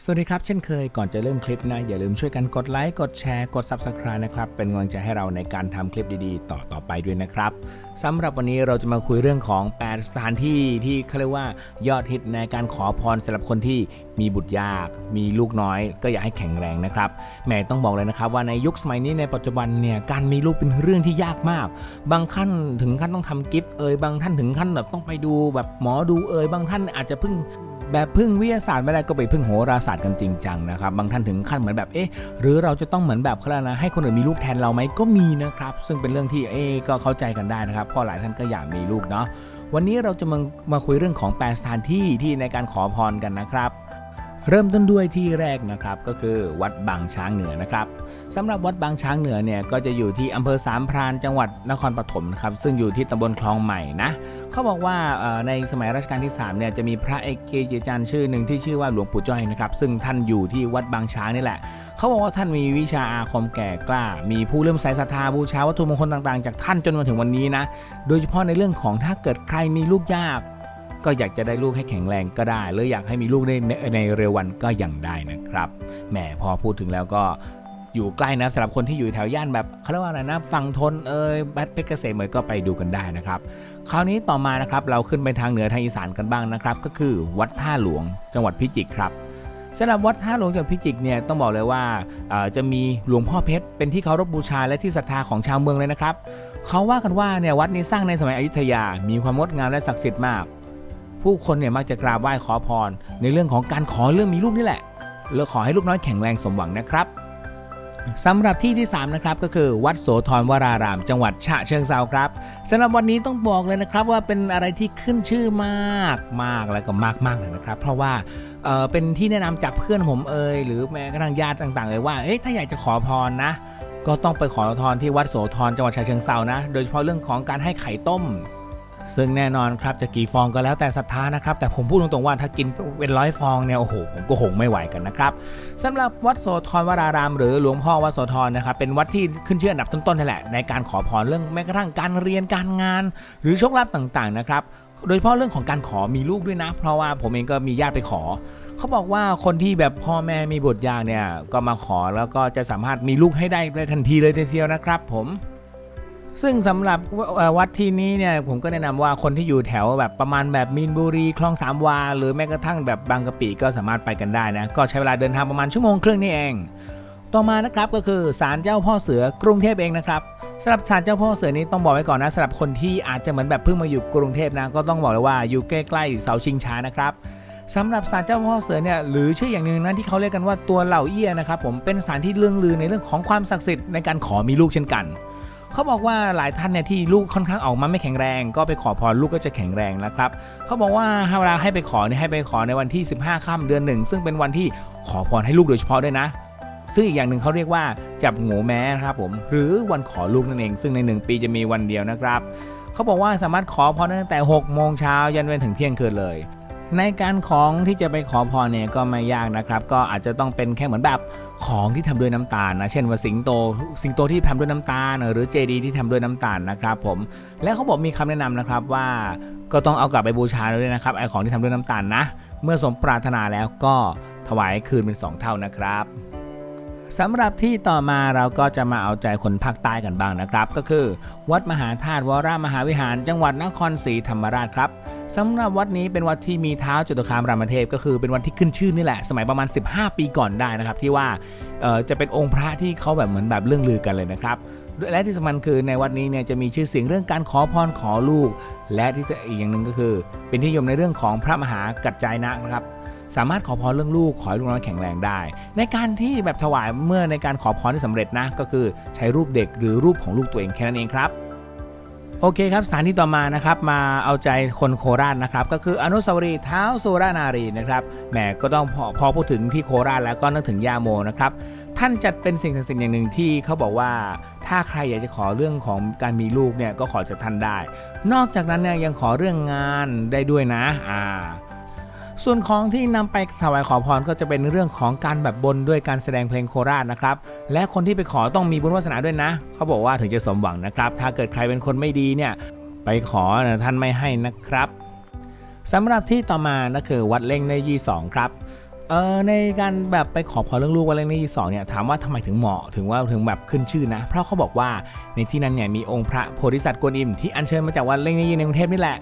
สวัสดีครับ เช่นเคยก่อนจะเริ่มคลิปนะ อย่าลืมช่วยกันกดไลค์กดแชร์กด Subscribe นะครับ เป็นกำลังใจให้เราในการทำคลิปดีๆ ต่อต่อไปด้วยนะครับสำหรับวันนี้เราจะมาคุยเรื่องของ 8 สถานที่ที่เขาเรียกว่ายอดฮิตในการขอพรสำหรับคนที่มีบุตรยาก มีลูกน้อย ก็อยากให้แข็งแรงนะครับแหม่ต้องบอกเลยนะครับว่าในยุคสมัยนี้ในปัจจุบันเนี่ยการมีลูกเป็นเรื่องที่ยากมาก บางขั้นถึงขั้นต้องทำกิฟต์เอ่ยบางท่านถึงขั้นแบบต้องไปดูแบบหมอดูเอ่ยบางท่านอาจจะเพิ่ง แบบพึ่งวิทยาศาสตร์ไม่ได้ก็ไปพึ่งโหราศาสตร์กันจริงจังนะครับบางท่านถึงขั้นเหมือนแบบเอ๊ะหรือเราจะต้องเหมือนแบบเขาแล้วนะให้คนอื่นมีลูกแทนเราไหมก็มีนะครับซึ่งเป็นเรื่องที่เอ๊ะก็เข้าใจกันได้นะครับเพราะหลายท่านก็อยากมีลูกเนาะวันนี้เราจะมามาคุยเรื่องของแปดสถานที่ที่ในการขอพรกันนะครับ เริ่มต้นด้วยที่แรกนะครับก็คือวัดบางช้างเหนือนะครับสำหรับวัดบางช้างเหนือเนี่ยก็จะอยู่ที่อำเภอสามพรานจังหวัดนครปฐมนะครับซึ่งอยู่ที่ตำบลคลองใหม่นะเขาบอกว่าในสมัยรัชกาลที่3เนี่ยจะมีพระเอกเกจิอาจารย์ชื่อหนึ่งที่ชื่อว่าหลวงปู่จ้อยนะครับซึ่งท่านอยู่ที่วัดบางช้างนี่แหละเขาบอกว่าท่านมีวิชาอาคมแก่กล้า มีผู้เริ่มใส่ศรัทธาบูชาวัตถุมงคลต่างๆ จากท่านจนมาถึงวันนี้นะโดยเฉพาะในเรื่องของถ้าเกิดใครมีลูกยาก ก็อยากจะได้ลูกให้แข็งแรงก็ได้ หรืออยากให้มีลูกในในในเร็ววันก็ยังได้นะครับแหมพอพูดถึงแล้วก็อยู่ใกล้นะสำหรับคนที่อยู่แถวย่านแบบเขาเรียกว่าอะไรนะฝั่งทนเอยบัดเพชรเกษมเอยก็ไปดูกันได้นะครับ คราวนี้ต่อมานะครับเราขึ้นไปทางเหนือทางอีสานกันบ้างนะครับ ก็คือวัดท่าหลวงจังหวัดพิจิตรครับสำหรับวัดท่าหลวงจังหวัดพิจิตรเนี่ยต้องบอกเลยว่าจะมีหลวงพ่อเพชรเป็นที่เคารพบูชาและที่ศรัทธาของชาวเมืองเลยนะครับเขาว่ากันว่าเนี่ยวัดนี้สร้างในสมัยอยุธยา มีความงดงามและศักดิ์สิทธิ์มาก ผู้คนเนี่ยมักจะกราบไหว้ขอพร ในเรื่องของการขอเรื่องมีลูกนี่แหละแล้วขอให้ลูกน้อยแข็งแรงสมหวังนะครับสำหรับที่ที่ 3 นะครับ ก็คือวัดโสธรวราราม จังหวัดฉะเชิงเซาครับสำหรับวันนี้ต้องบอกเลยนะครับว่าเป็นอะไรที่ขึ้นชื่อมากมากแล้วก็มากมากเลยนะครับ เพราะว่าเออเป็นที่แนะนำจากเพื่อนผมเอ่ยหรือแม้กระทั่งญาติต่างๆเลยว่าเอ๊ะถ้าอยากจะขอพรนะ ก็ต้องไปขอพรที่วัดโสธรจังหวัดฉะเชิงเซานะ โดยเฉพาะเรื่องของการให้ไข่ต้ม ซึ่งแน่นอนครับจะกี่ฟองก็แล้วแต่ศรัทธานะครับ แต่ผมพูดตรงๆว่าถ้ากินเป็นร้อยฟองเนี่ยโอ้โหผมก็คงไม่ไหวกันนะครับสำหรับวัดโสธรวราราม หรือหลวงพ่อวัดโสธรนะครับเป็นวัดที่ขึ้นชื่ออันดับต้นๆนี่แหละในการขอพรเรื่องแม้กระทั่งการเรียนการงาน หรือโชคลาภต่างๆนะครับโดยเฉพาะเรื่องของการขอมีลูกด้วยนะ เพราะว่าผมเองก็มีญาติไปขอ เขาบอกว่าคนที่แบบพ่อแม่มีบุตรยากเนี่ยก็มาขอแล้วก็จะสามารถมีลูกให้ได้ได้ทันทีเลยทีเดียวนะครับ ผม ซึ่งสำหรับวัดที่นี้เนี่ยผมก็แนะนำว่าคนที่อยู่แถวแบบประมาณแบบมีนบุรีคลองสามวา หรือแม้กระทั่งแบบบางกะปิก็สามารถไปกันได้นะก็ใช้เวลาเดินทางประมาณชั่วโมงครึ่งนี่เอง ต่อมานะครับก็คือศาลเจ้าพ่อเสือกรุงเทพเองนะครับสำหรับศาลเจ้าพ่อเสือนี้ต้องบอกไว้ก่อนนะสำหรับคนที่อาจจะเหมือนแบบเพิ่งมาอยู่กรุงเทพนะก็ต้องบอกเลยว่าอยู่ใกล้ๆเสาชิงช้านะครับสำหรับศาลเจ้าพ่อเสือเนี่ยหรือชื่ออย่างหนึ่งนะที่เขาเรียกกันว่าตัวเหล่าเอี้ยนะครับผมเป็นศาลที่เรื่องลือในเรื่องของความศักดิ์สิทธิ์ในการขอมีลูกเช่นกัน เขาบอกว่าหลายท่านเนี่ยที่ลูกค่อนข้างออกมาไม่แข็งแรง ก็ไปขอพรลูกก็จะแข็งแรงนะครับเขาบอกว่าเวลาให้ไปขอเนี่ยให้ไปขอในวันที่ 15ค่ำเดือนหนึ่งซึ่งเป็นวันที่ขอพรให้ลูกโดยเฉพาะด้วยนะซึ่งอีกอย่างหนึ่งเขาเรียกว่าจับโง่แม้นะครับผมหรือวันขอลูกนั่นเอง ซึ่งใน 1 ปีจะมีวันเดียวนะครับ เขาบอกว่าสามารถขอพรตั้งแต่ 6 โมงเช้ายันไปถึงเที่ยงคืนเลย ในการของที่จะไปขอพรเนี่ยก็ไม่ยากนะครับ ก็อาจจะต้องเป็นแค่เหมือนแบบของที่ทำด้วยน้ำตาลนะเช่นว่าสิงโต สิงโตที่ทำด้วยน้ำตาล หรือเจดีย์ที่ทำด้วยน้ำตาลนะครับ ผมและเขาบอกมีคำแนะนำนะครับว่าก็ต้องเอากลับไปบูชาด้วยนะครับไอของที่ทำด้วยน้ำตาลนะ เมื่อสมปรารถนาแล้วก็ถวายคืนเป็นสองเท่านะครับสำหรับที่ต่อมาเราก็จะมาเอาใจคนภาคใต้กันบ้างนะครับ ก็คือ วัดมหาธาตุวรามหาวิหาร จังหวัดนครศรีธรรมราชครับ สำหรับวัดนี้เป็นวัดที่มีเท้าจตุคามรามเทพก็คือเป็นวัดที่ขึ้นชื่อนี่แหละ สมัยประมาณ 15 ปีก่อนได้นะครับ ที่ว่าจะเป็นองค์พระที่เขาแบบเหมือนแบบเรื่องลือกันเลยนะครับและที่สำคัญคือในวัดนี้เนี่ยจะมีชื่อเสียงเรื่องการขอพรขอลูก และที่จะอีกอย่างหนึ่งก็คือ เป็นที่นิยมในเรื่องของพระมหากัจจายนะนะครับสามารถขอพรเรื่องลูกขอให้ลูกน้อยแข็งแรงได้ ในการที่แบบถวายเมื่อในการขอพรที่สำเร็จนะก็คือใช้รูปเด็กหรือรูปของลูกตัวเองแค่นั้นเองครับ โอเคครับสถานที่ต่อมานะครับมาเอาใจคนโคราชนะครับก็คืออนุสาวรีย์เท้าสุรานารีนะครับแหมก็ต้องพอพอพูดถึงที่โคราชแล้วก็นึกถึงย่าโมนะครับท่านจัดเป็นสิ่งศักดิ์สิทธิ์อย่างหนึ่งที่เขาบอกว่าถ้าใครอยากจะขอเรื่องของการมีลูกเนี่ยก็ขอจากท่านได้ นอกจากนั้นเนี่ยยังขอเรื่องงานได้ด้วยนะอ่า ส่วนของที่นำไปถวายขอพรก็จะเป็นเรื่องของการแบบบนด้วยการแสดงเพลงโคราชนะครับ และคนที่ไปขอต้องมีบุญวาสนาด้วยนะ เขาบอกว่าถึงจะสมหวังนะครับ ถ้าเกิดใครเป็นคนไม่ดีเนี่ยไปขอท่านไม่ให้นะครับสำหรับที่ต่อมานะคือวัดเล่งในยี่สองครับ เออในการแบบไปขอพรเรื่องลูกวันเรื่องที่สองเนี่ยถามว่าทำไมถึงเหมาะถึงว่าถึงแบบขึ้นชื่อนะ เพราะเขาบอกว่าในที่นั้นเนี่ยมีองค์พระโพธิสัตว์กวนอิมที่อัญเชิญมาจากวัดเล่งนี้ในกรุงเทพนี่แหละ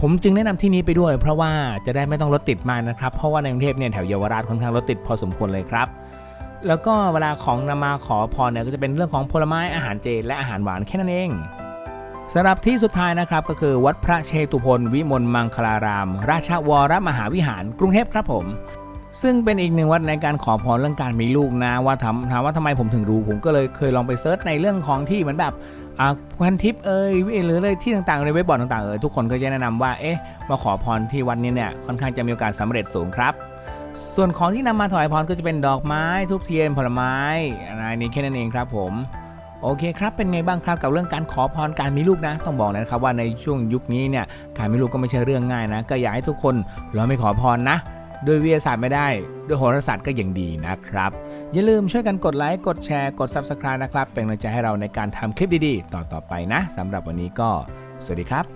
ผมจึงแนะนำที่นี้ไปด้วย เพราะว่าจะได้ไม่ต้องรถติดมากนะครับ เพราะว่าในกรุงเทพเนี่ยแถวเยาวราชค่อนข้างรถติดพอสมควรเลยครับ แล้วก็เวลาของนำมาขอพรเนี่ยก็จะเป็นเรื่องของผลไม้อาหารเจและอาหารหวานแค่นั้นเองสำหรับที่สุดท้ายนะครับก็คือวัดพระเชตุพนวิมลมังคลาราม ราชวรมหาวิหารกรุงเทพครับผม ซึ่งเป็นอีกหนึ่งวัดในการขอพรเรื่องการมีลูกนะ ว่าถามถามว่าทำไมผมถึงรู้ ผมก็เลยเคยลองไปเซิร์ชในเรื่องของที่เหมือนแบบอ่าพันทิปเอ่ยหรือเลยที่ต่างๆในเว็บบอร์ดต่างๆเอ่ยทุกคนก็จะแนะนำว่าเอ๊ะมาขอพรที่วัดนี้เนี่ยค่อนข้างจะมีโอกาสสำเร็จสูงครับ ส่วนของที่นำมาถวายพรก็จะเป็นดอกไม้ทูบเทียนผลไม้อะไรนี้แค่นั้นเองครับผมโอเคครับ เป็นไงบ้างครับกับเรื่องการขอพรการมีลูกนะ ต้องบอกนะครับว่าในช่วงยุคนี้เนี่ยการมีลูกก็ไม่ใช่เรื่องง่ายนะ ก็อยากให้ทุกคนลองไปขอพรนะ ด้วยวิทยาศาสตร์ไม่ได้ด้วยโหราศาสตร์ก็ยังดีนะครับ อย่าลืมช่วยกันกดไลค์ กดแชร์ กด Subscribe นะครับ เป็นกำลังใจให้เราในการทำคลิปดีๆ ต่อๆไปนะสำหรับวันนี้ก็ สวัสดีครับ